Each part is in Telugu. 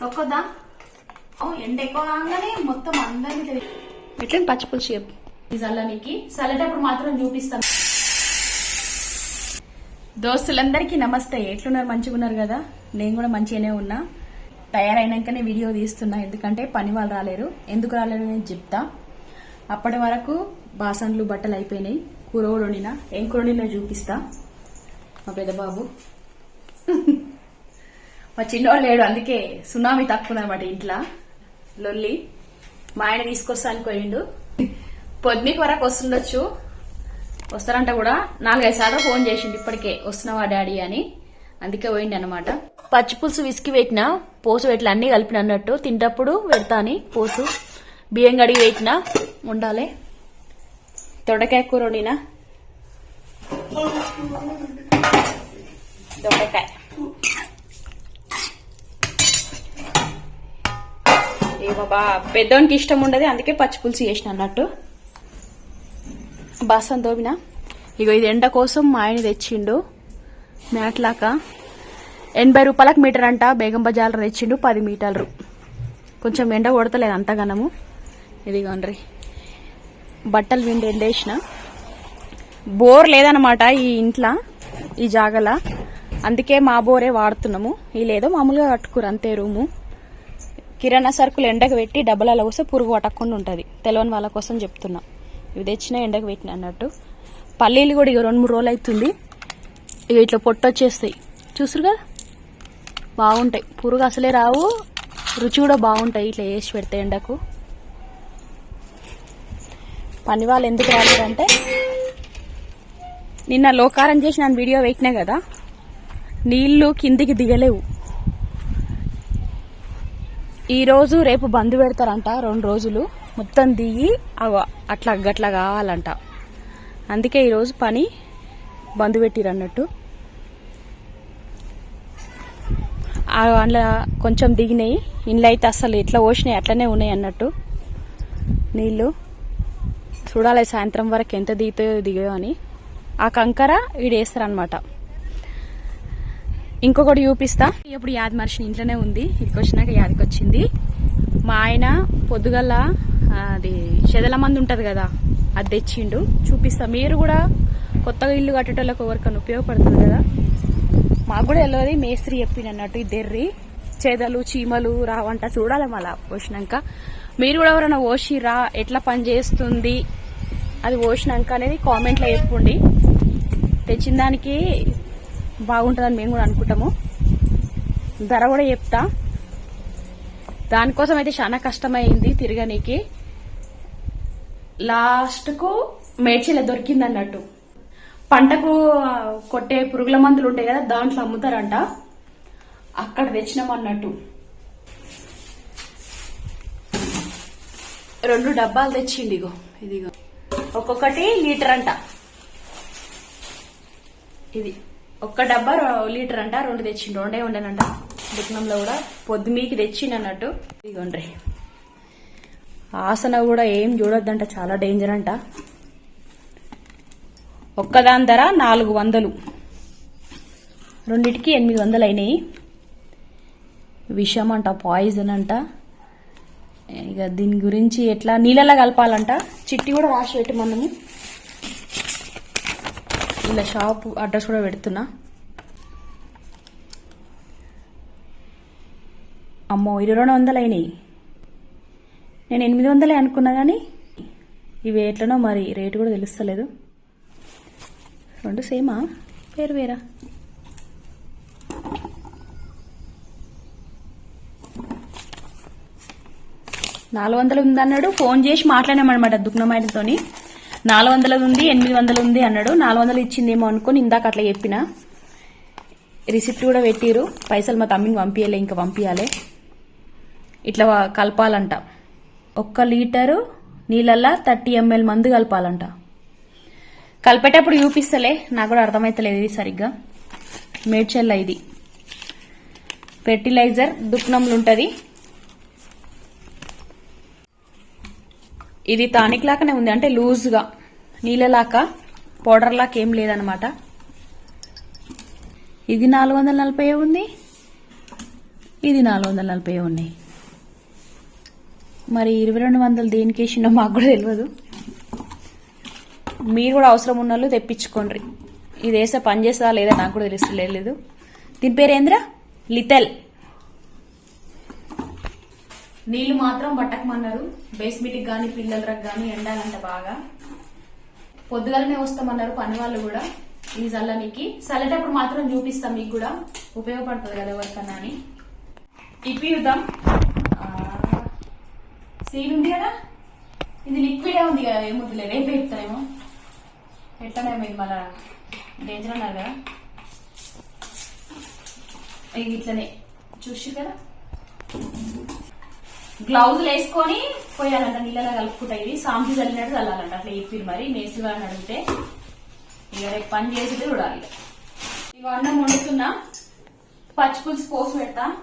తొక్కదా? ఎండ ఎక్కువ కాగానే మొత్తం అందరికి ఎట్లా పచ్చిపులుసు చెప్పు. చల్లనికి చల్లేటప్పుడు మాత్రం చూపిస్తాను. దోస్తులందరికీ నమస్తే. ఎట్లున్నారు? మంచిగా ఉన్నారు కదా? నేను కూడా మంచిగానే ఉన్నా. తయారైనాకనే వీడియో తీస్తున్నా. ఎందుకంటే పని వాళ్ళు రాలేరు. ఎందుకు రాలేరు నేను చెప్తా. అప్పటి వరకు బాసన్లు బట్టలు అయిపోయినాయి. కూర కూడా వండినా. ఏం కూర వండినా చూపిస్తా. మా పెద్ద బాబు. మా చిన్నవాడు లేడు అందుకే సునామీ తక్కువ అనమాట ఇంట్లో. లొల్లి మా ఆయన తీసుకొస్తానికి పోయిండు. పొద్దునకి వరకు వస్తుండొచ్చు. వస్తారంట కూడా. నాలుగైదు సార్లు ఫోన్ చేసిండు ఇప్పటికే వస్తున్నావా డాడీ అని. అందుకే పోయిండు అనమాట పచ్చి పులుసు విసికి పెట్టిన పోసు పెట్టిన అన్ని కలిపిన అన్నట్టు తింటప్పుడు పెడతాని పోసు. బియ్యం కడిగి పెట్టిన ఉండాలి. దొండకాయ కూర వండినా. దొండకాయ. బాబా పెద్దోనికి ఇష్టం ఉండదు అందుకే పచ్చిపులుసు చేసిన అన్నట్టు. బాసం తోమిన ఇగో ఇది ఎండ కోసం మా ఆయన తెచ్చిండు మ్యాట్లాక. ఎనభై రూపాయలకు మీటర్ అంట బేగం బజార్ తెచ్చిండు పది మీటర్లు. కొంచెం ఎండ కొడతలేదు అంతగానము. ఇదిగోండ్రి. బట్టలు విండి ఎండేసిన బోర్ లేదనమాట ఈ ఇంట్లో ఈ జాగల. అందుకే మా బోరే వాడుతున్నాము. ఈ లేదో మామూలుగా కట్టుకురు అంతే రూము. కిరాణా సరుకులు ఎండకు పెట్టి డబ్బలలో వస్తే పురుగు పట్టకుండా ఉంటుంది. తెలియని వాళ్ళ కోసం చెప్తున్నా. ఇవి తెచ్చిన ఎండకు పెట్టిన అన్నట్టు. పల్లీలు కూడా ఇక రెండు మూడు రోజులు అవుతుంది ఇక ఇట్లా పొట్టు వచ్చేస్తాయి. చూసారు కదా? బాగుంటాయి. పురుగు అసలే రావు. రుచి కూడా బాగుంటాయి ఇట్లా వేసి పెడితే ఎండకు. పని వాళ్ళు ఎందుకు రాలేదంటే నిన్న లోకారం చేసి నేను వీడియో పెట్టినా కదా నీళ్ళు కిందికి దిగలేవు. ఈరోజు రేపు బంద్ పెడతారంట రెండు రోజులు. మొత్తం దిగి అగో అట్లా గట్లా కావాలంట. అందుకే ఈరోజు పని బంద్ పెట్టిరు అన్నట్టు అందులో కొంచెం దిగినాయి. ఇండ్లు అయితే అసలు ఎట్లా పోసినాయి అట్లనే ఉన్నాయి అన్నట్టు. నీళ్ళు చూడాలి సాయంత్రం వరకు ఎంత దిగుతాయో దిగాయో అని. ఆ కంకర ఈడేస్తారనమాట ఇంకొకటి చూపిస్తా. ఇప్పుడు యాది మనిషిని ఇంట్లోనే ఉంది. ఇక్కడికి వచ్చినాక యాదికి వచ్చింది. మా ఆయన పొద్దుగల అది చెదల మంది ఉంటుంది కదా అది తెచ్చిండు. చూపిస్తా. మీరు కూడా కొత్తగా ఇల్లు కట్టేటోళ్ళకి ఎవరికైనా ఉపయోగపడుతుంది కదా? మాకు కూడా వెళ్ళదు మేస్త్రి చెప్పింది అన్నట్టు ఈ దెర్రి చేదలు చీమలు రావంట చూడాలి మళ్ళా పోసినాక. మీరు కూడా ఎవరైనా ఓసిరా ఎట్లా పని చేస్తుంది? అది పోసినాక అనేది కామెంట్లో చెప్పుండి. తెచ్చిన దానికి బాగుంటుందని మేము కూడా అనుకుంటాము. ధర కూడా చెప్తా. దానికోసం అయితే చాలా కష్టమైంది తిరగనీకి. లాస్ట్కు మేడ్చీల దొరికింది అన్నట్టు పంటకు కొట్టే పురుగుల మందులు ఉంటాయి కదా దాంట్లో అమ్ముతారంట. అక్కడ తెచ్చినాం అన్నట్టు రెండు డబ్బాలు తెచ్చిండి ఇగో ఇదిగో. ఒక్కొక్కటి లీటర్ అంట ఇది. ఒక్క డబ్బా లీటర్ అంట రెండు తెచ్చిండు రెండే ఉండేనంట దుకాణంలో కూడా పొద్దుమీకి తెచ్చిండు అన్నట్టు ఇదిగోండ్రి. ఆసన కూడా ఏం చూడొద్దంట చాలా డేంజర్ అంట. ఒక్కదాని ధర నాలుగు వందలు. రెండిటికి ఎనిమిది వందలు అయినాయి. విషం అంట పాయిజన్ అంట. ఇక దీని గురించి ఎట్లా నీళ్ళలా కలపాలంట. చిట్టి కూడా రాసి పెట్టి మనము ఇలా షాప్ అడ్రస్ కూడా పెడుతున్నా. అమ్మో ఇరవై రెండు వందలు అయినాయి. నేను ఎనిమిది వందలే అనుకున్నా కానీ ఇవి ఎట్లనో మరి రేటు కూడా తెలుస్తలేదు. రెండు సేమా? పేరు వేరా? నాలుగు వందలు ఉంది అన్నాడు ఫోన్ చేసి మాట్లాడామన్నమాట దుగ్నమాయనతోని నాలుగు వందలది ఉంది ఎనిమిది వందలు ఉంది అన్నాడు. నాలుగు వందలు ఇచ్చిందేమో అనుకుని ఇందాక అట్లా చెప్పిన. రిసిప్ట్ కూడా పెట్టిరు పైసలు మా తమ్మిని పంపించలే ఇంకా పంపించాలి ఇట్లా కలపాలంట. ఒక్క లీటరు నీళ్ళల్లా థర్టీ ఎంఎల్ మందు కలపాలంట. కలిపేటప్పుడు చూపిస్తలే. నాకు కూడా అర్థమైతలేదు ఇది సరిగ్గా. మేడ్చల్ల ఇది. ఫెర్టిలైజర్ దుక్నంలు ఉంటుంది. ఇది టానిక్ లాగానే ఉంది. అంటే లూజ్గా నీళ్ళలాక పౌడర్ లాగా ఏం లేదనమాట ఇది నాలుగు వందల నలభై ఉంది. ఇది నాలుగు వందల నలభై ఉన్నాయి మరి ఇరవై రెండు వందలు దేనికి వేసిండో మాకు కూడా తెలియదు మీరు కూడా అవసరం ఉన్న వాళ్ళు తెప్పించుకోండి. ఇది వేస్తే పని చేస్తుందా లేదా నాకు కూడా తెలుస్తలేదు దీని పేరు ఏంద్రా లితల్. నీళ్ళు మాత్రం పట్టకమన్నారు. బేస్మెంట్కి కానీ పిల్లలకి కానీ ఎండాలంట బాగా. పొద్దుగాలనే వస్తామన్నారు పని వాళ్ళు కూడా. ఈ జల్లనికి చల్లేటప్పుడు మాత్రం చూపిస్తాం మీకు కూడా. ఉపయోగపడుతుంది కదా ఎవరికన్నా అని. ఇప్పిద్దాం. సీల్ ఉంది కదా? ఇది లిక్విడే ఉంది కదా? ఏముందిలే రేపు చెప్తానేమో ఎట్టనేమో ఇది మళ్ళా డేంజర్ అన్నారు కదా? ఇది ఇట్లనే. చూసి కదా? గ్లౌజులు వేసుకొని పోయాలంట నీళ్ళలో కలుపుకుంటాయి ఇవి సాంపు చల్లినట్టు చల్లాలంట. అట్లా చెప్పిరు మరి. మేసి వాళ్ళని అడిగితే ఇక రేపు పని చేసి చూడాలి ఇక. అన్నం వండుతున్నా. పచ్చి పులుసు పోసి పెడతా.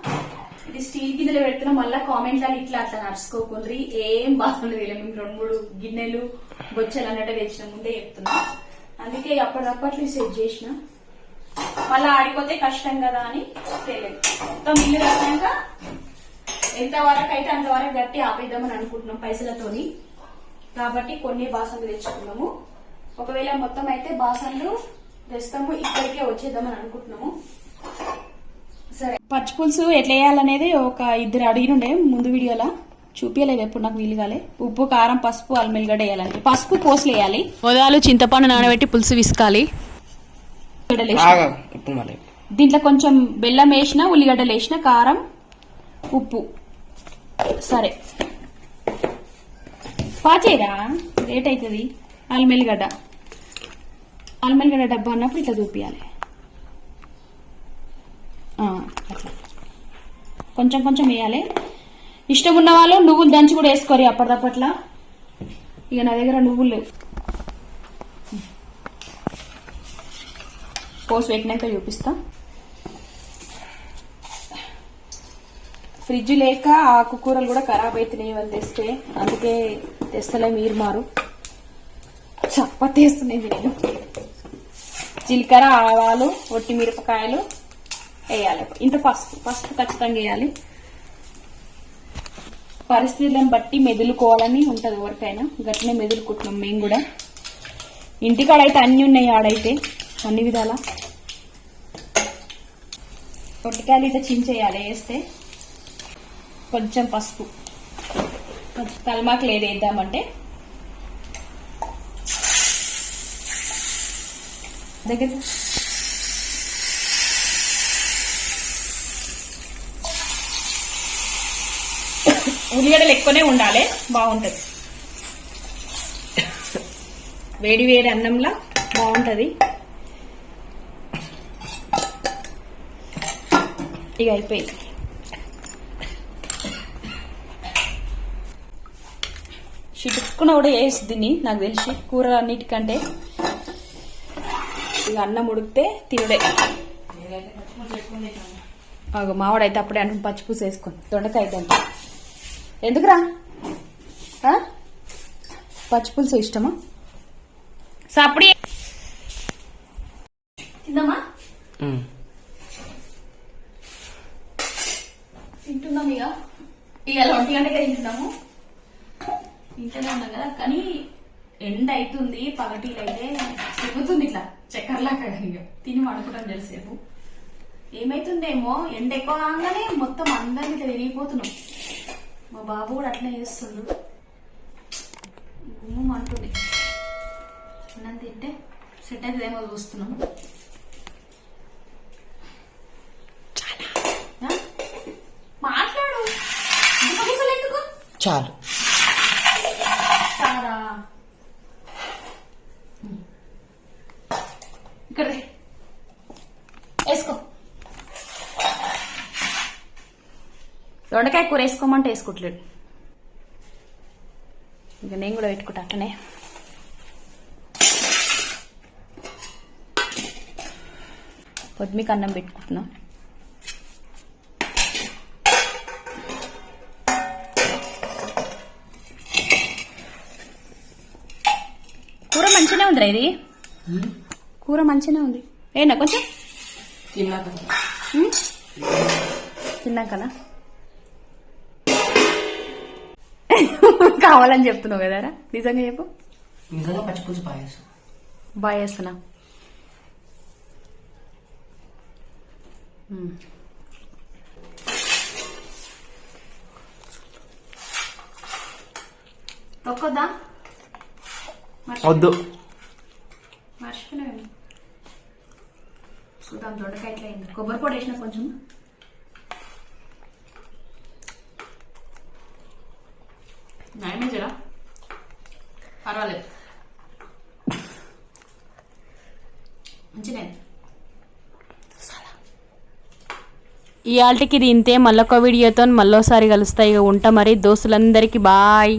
ఇది స్టీల్ గిన్నెలు పెడుతున్నా. మళ్ళీ కామెంట్లలో ఇట్లా అట్లా నడుచుకోకుండ్రి. ఏం బాగుండదు వీళ్ళ మేము రెండు మూడు గిన్నెలు బొచ్చలు అన్నట్టు తెచ్చిన. ముందే చెప్తున్నా. అందుకే అప్పటికప్పట్లు సెట్ చేసిన. మళ్ళీ ఆడిపోతే కష్టం కదా అని తెలియదు. మొత్తం ఇల్లు కట్టాక ఎంత వరకు అయితే అంతవరకు గట్టి ఆపేద్దామని అనుకుంటున్నాం పైసలతోని. కాబట్టి కొన్ని బాసనలు తెచ్చుకున్నాము ఒకవేళ మొత్తం అయితే బాసనలు తెస్తాము ఇక్కడికే వచ్చేద్దామని అనుకుంటున్నాము. సరే. పచ్చి పులుసు ఎట్లా వేయాలనేది ఒక ఇద్దరు అడిగినుండే ముందు వీడియోలో. చూపించలేదు ఎప్పుడు నాకు వీలు కాలే. ఉప్పు కారం పసుపు అల్మెల్లిగడ్డ వేయాలంటే. పసుపు పోసులు వేయాలి. ఉదయాలు చింతపండు నానబెట్టి పులుసు విసుకాలి. దీంట్లో కొంచెం బెల్లం వేసిన ఉల్లిగడ్డలు వేసిన కారం ఉప్పు. సరే పాచేయరా లేట్ అవుతుంది అల్మెల్లిగడ్డ అల్మెల్లిగడ్డ డబ్బా అన్నప్పుడు ఇట్లా చూపించాలి అట్లా. కొంచెం కొంచెం వేయాలి. ఇష్టం ఉన్న వాళ్ళు నువ్వులు దంచి కూడా వేసుకోరు అప్పటిదప్పట్లా. ఇక నా దగ్గర నువ్వులు లేవు. పోసి పెట్టినాక చూపిస్తా. ఫ్రిడ్జ్ లేక ఆకుకూరలు కూడా ఖరాబ్ అవుతున్నాయి అని తెస్తే అందుకే తెస్తలే మీరు మారు. చప్పతేస్తున్నాయి నేను జీలకర్ర ఆవాలు ఒట్టి మిరపకాయలు వేయాలి. ఇంత పసుపు పసుపు ఖచ్చితంగా వేయాలి. పరిస్థితులను బట్టి మెదులుకోవాలని ఉంటుంది ఎవరికైనా. గట్లనే మెదులుకుంటున్నాం మేము కూడా. ఇంటికాడ అయితే అన్ని ఉన్నాయి ఆడైతే అన్ని విధాల. పొట్టికాయలు ఇట్లా చించేయాలి వేస్తే. కొంచెం పసుపు. కొంచెం తలమాకు లేదు వేద్దామంటే దగ్గర. ఉల్లిగడ్డలు ఎక్కువనే ఉండాలి బాగుంటది. వేడి వేడి అన్నంలా బాగుంటది. ఇక అయిపోయింది. చిటుక్కున కూడా వేసి దీన్ని నాకు తెలిసి కూర అన్నిటికంటే ఇక అన్నం ఉడికితే తినడే. ఆగు మావాడైతే అప్పుడే అన్నం పచ్చిపూస వేసుకొని దొండకాయ దండి ఎందుకురా? పచ్చిపులుసు ఇష్టమా? సప్పుడు ఇంట్లోనే ఉన్నాం కదా. కానీ ఎండ అవుతుంది పగటీలు అయితే తిరుగుతుంది ఇట్లా చక్కెరలాగా ఇక తిని పడుకుంటాం తెలిసేపు ఏమైతుందేమో ఎండ ఎక్కువ కాగానే మొత్తం అందరిని ఇట్లా తిరిగిపోతున్నాం. మా బాబు కూడా అట్లనే చేస్తుండు. గుమ్మ అంటుంది. అన్నం తింటే సెట్ అవుతుందేమో చూస్తున్నాం? మాట్లాడు. చాలు కాదా ఇక్కడ రే. వేసుకో దొండకాయ కూర వేసుకోమంటే వేసుకోవట్లేడు ఇక నేను కూడా పెట్టుకుంటా అట్లనే. పొద్దుమికి అన్నం పెట్టుకుంటున్నా. కూర మంచిగానే ఉందిరా ఇది? కూర మంచిగానే ఉంది. ఏనా కొంచెం? తిన్నాకనా? కావాలని చెప్తున్నావు కదరా నిజంగా చెప్పు. నిజంగా పచ్చిపులుసు పాయసం. బాగా చేస్తున్నా మ్మ్. తొక్కొద్దా వద్దు. మర్చిపోయినాను చూద్దాం దొండకాయ ఎట్లా అయింది? కొబ్బరి పొడి వేసిన కొంచెం? నయమే జరా పర్వాలేదు. మంచిగా ఈ ఆల్టికి ఇంతే మళ్ళొక వీడియోతో మళ్ళోసారి కలుస్తాయి ఇక ఉంటా మరి. దోస్తులందరికీ బాయ్.